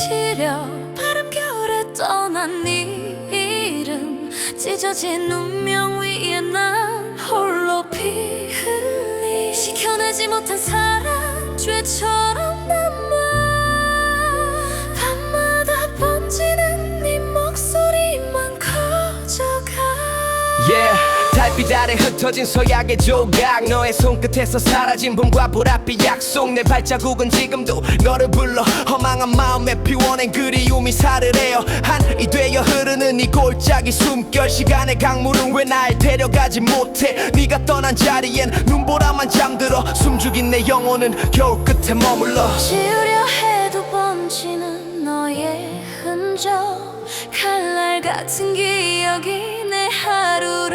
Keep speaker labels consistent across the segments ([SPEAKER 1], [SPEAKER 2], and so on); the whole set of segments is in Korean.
[SPEAKER 1] 시려 바람결에 떠난 네 이름 찢어진 운명 위에 난 홀로 피 흘리 시켜내지 못한 사랑 죄처럼 남아 밤마다 번지는 네 목소리만 커져가
[SPEAKER 2] Yeah 달빛 아래 흩어진 서약의 조각. 너의 손끝에서 사라진 봄과 불앞의 약속. 내 발자국은 지금도 너를 불러 허망한 마음에 피워낸 그리움이 살을 해요. 한이 되어 흐르는 이 골짜기 숨결 시간의 강물은 왜 날 데려가지 못해? 네가 떠난 자리엔 눈보라만 잠들어 숨죽인 내 영혼은 겨울 끝에 머물러.
[SPEAKER 1] 지우려 해도 번지는 너의 흔적. 칼날 같은 기억이 내 하루를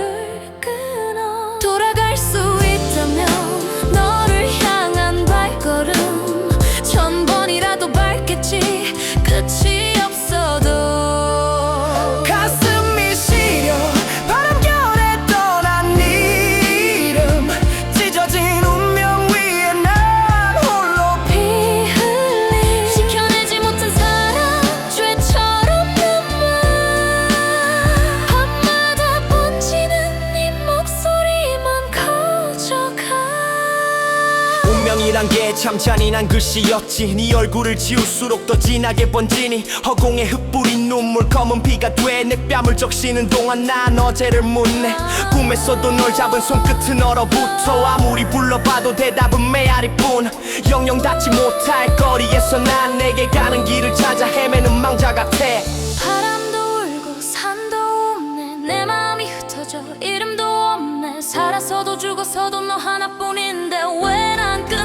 [SPEAKER 2] 이란 게 참 잔인한 글씨였지. 네 얼굴을 지울수록 더 진하게 번지니. 허공에 흩뿌린 눈물 검은 피가 돼. 내 뺨을 적시는 동안 난 어제를 묻네. 꿈에서도 널 잡은 손끝은 얼어붙어. 아무리 불러봐도 대답은 메아리뿐. 영영 닿지 못할 거리에서 난 내게 가는 길을 찾아 헤매는 망자 같아.
[SPEAKER 1] 바람도 울고 산도 없네. 내 마음이 흩어져. 이름도 없네. 살아서도 죽어서도 너 하나뿐인데 왜난끝